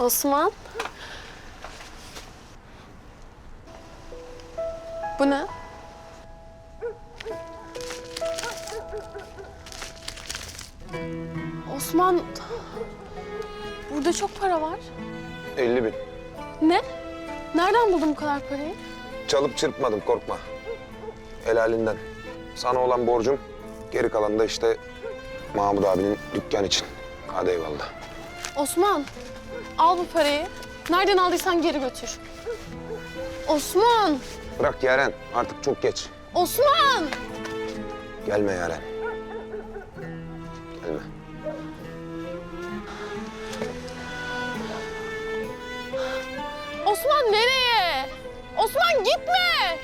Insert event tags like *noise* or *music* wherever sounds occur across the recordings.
Osman. Bu ne? Osman, burada çok para var. 50 bin. Ne? Nereden buldun bu kadar parayı? Çalıp çırpmadım korkma. Helalinden. Sana olan borcum geri kalan da işte Mahmut abinin dükkan için. Hadi eyvallah. Osman, al bu parayı. Nereden aldıysan geri götür. Osman, Bırak Yaren artık çok geç. Osman! Gelme Yaren. Gelme. Osman nereye? Osman gitme!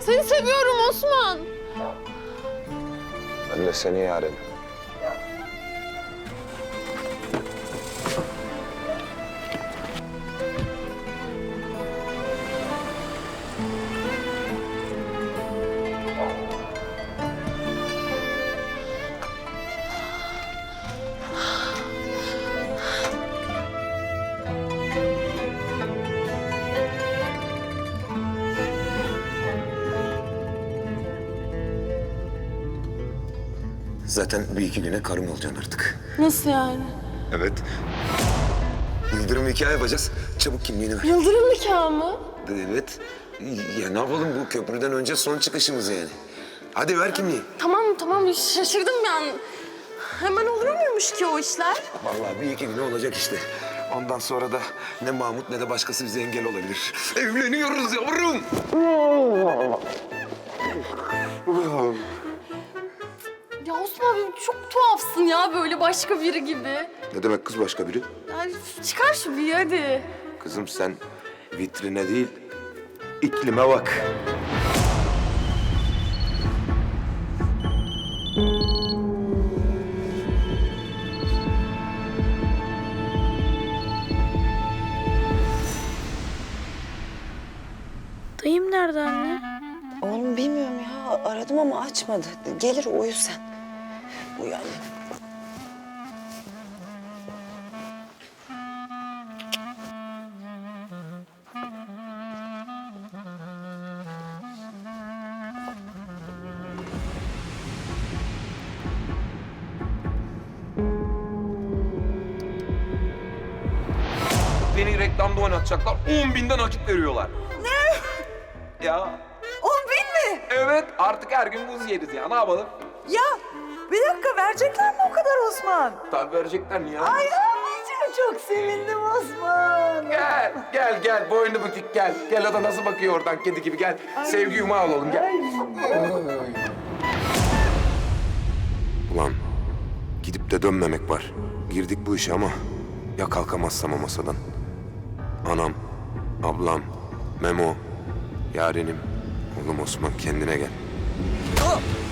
Seni seviyorum Osman. Ben de seni Yaren. Zaten bir iki güne karım olacaksın artık. Nasıl yani? Evet. Yıldırım hikaye yapacağız. Çabuk kimliğini ver. Yıldırım nikahı mı? Evet. Ya ne yapalım bu köprüden önce son çıkışımız yani. Hadi ver kimliği. Tamam tamam şaşırdım yani. Hemen olur muymuş ki o işler? Vallahi bir iki güne olacak işte. Ondan sonra da ne Mahmut ne de başkası bize engel olabilir. Evleniyoruz yavrum. Osman çok tuhafsın ya böyle başka biri gibi. Ne demek kız başka biri? Yani çıkar şu bir hadi. Kızım sen vitrine değil, iklime bak. Dayım nerede anne? Oğlum bilmiyorum ya. Aradım ama açmadı. Gelir uyu sen. Uyan. Beni reklamda oynatacaklar. 10 binden nakit veriyorlar. Ne? Ya On bin mi? evet artık her gün buz yeriz ya ne yapalım? Ya bir dakika verecekler mi o kadar Osman? Tabii verecekler niye? Ay anneciğim çok sevindim Osman. Gel gel gel boynu bükük gel. Gel o da nasıl bakıyor oradan kedi gibi gel. Sevgi yumağı olalım gel. Ulan gidip de dönmemek var. Girdik bu işe ama ya kalkamazsam o masadan. Anam, ablam, Memo, yarenim. Oğlum Osman kendine gel. Neredesin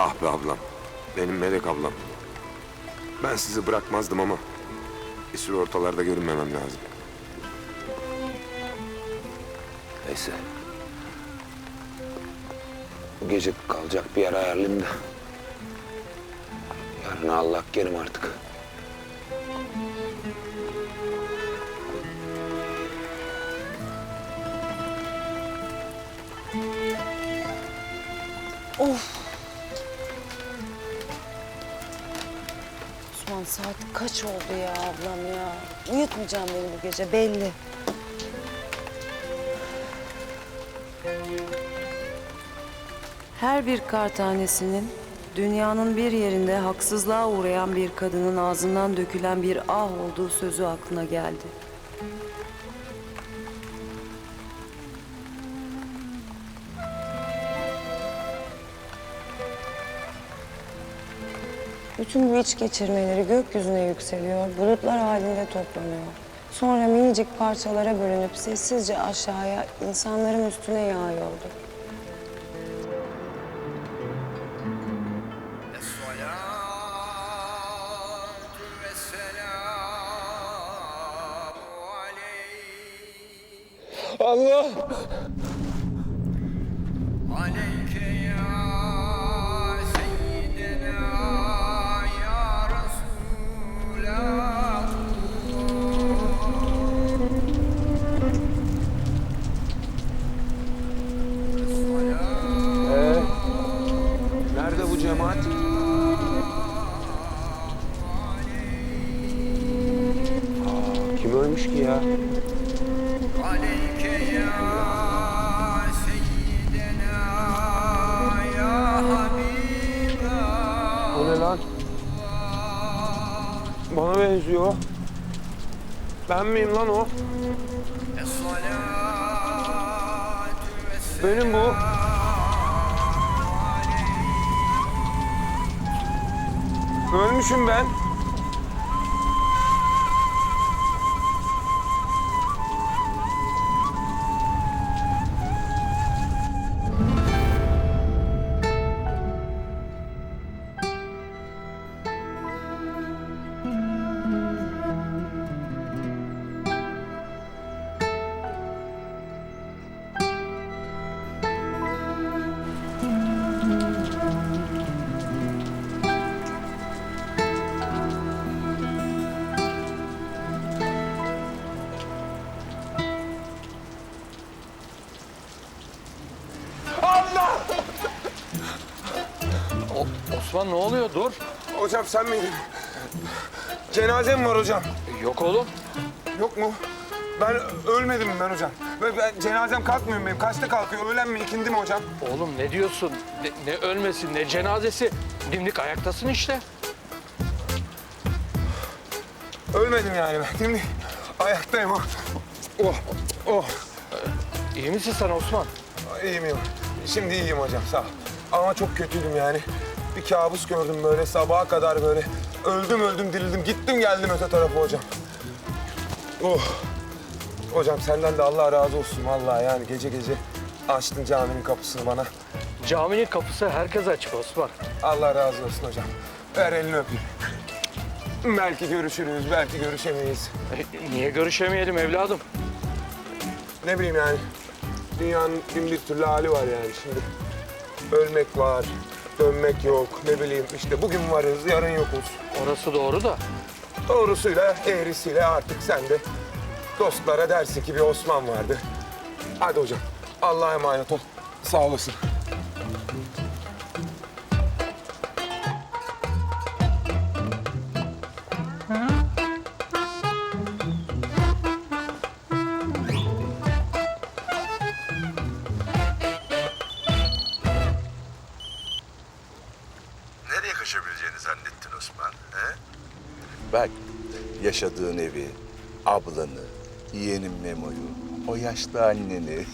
Ah be ablam. Benim melek ablam. Ben sizi bırakmazdım ama bir süre ortalarda görünmemem lazım. Neyse. Bu gece kalacak bir yer ayarlayayım da. Yarın Allah kerim artık. Of. Osman saat kaç oldu ya ablam ya? Uyutmayacağım beni bu gece belli. Her bir kar tanesinin dünyanın bir yerinde haksızlığa uğrayan bir kadının ağzından dökülen bir ah olduğu sözü aklına geldi. Bütün bu iç geçirmeleri gökyüzüne yükseliyor, bulutlar halinde toplanıyor. Sonra minicik parçalara bölünüp sessizce aşağıya, insanların üstüne yağıyordu. Allah! Aleyke olmuş ki ya? O ne lan? Bana benziyor. Ben miyim lan o? Benim bu. Ölmüşüm ben. Osman ne oluyor? Dur. Hocam sen miydin? Cenazem var hocam. Yok oğlum. Yok mu? Ben ölmedim ben hocam. Ben, ben cenazem kalkmıyor benim. Kaçta kalkıyor? Öğlen mi, ikindi mi hocam? Oğlum ne diyorsun? Ne, ne ölmesi, ne cenazesi. Dimdik ayaktasın işte. Ölmedim yani ben. Şimdi ayaktayım. Oh, oh. oh. İyi misin sen Osman? İyiyim iyiyim. Şimdi iyiyim hocam sağ ol. Ama çok kötüydüm yani. Bir kabus gördüm böyle sabaha kadar böyle. Öldüm öldüm dirildim. Gittim geldim öte tarafa hocam. Oh. Hocam senden de Allah razı olsun vallahi yani gece gece açtın caminin kapısını bana. Caminin kapısı herkese açık Osman. Allah razı olsun hocam. Ver elini öpeyim. Belki görüşürüz, belki görüşemeyiz. E, niye görüşemeyelim evladım? Ne bileyim yani. Dünyanın bin bir türlü hali var yani şimdi. Ölmek var, dönmek yok. Ne bileyim işte bugün varız, yarın yokuz. Orası doğru da. Doğrusuyla, eğrisiyle artık sen de dostlara dersin ki bir Osman vardı. Hadi hocam, Allah'a emanet ol. Sağ olasın. Zannettin Osman? He? Bak yaşadığın evi, ablanı, yeğenin Memo'yu, o yaşlı anneni. *laughs*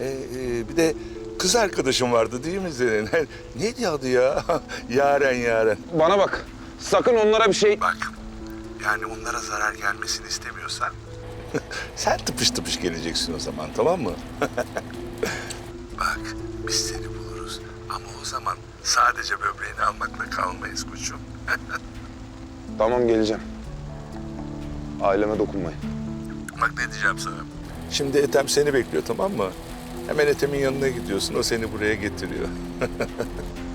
e, e, bir de kız arkadaşın vardı değil mi senin? *laughs* Neydi adı ya? *laughs* Yaren Yaren. Bana bak, sakın onlara bir şey... Bak yani onlara zarar gelmesini istemiyorsan sen tıpış tıpış geleceksin o zaman tamam mı? Bak biz seni buluruz ama o zaman sadece böbreğini almakla kalmayız koçum. *laughs* Tamam geleceğim. Aileme dokunmayın. Bak ne diyeceğim sana. Şimdi Ethem seni bekliyor tamam mı? Hemen Ethem'in yanına gidiyorsun. O seni buraya getiriyor. *laughs*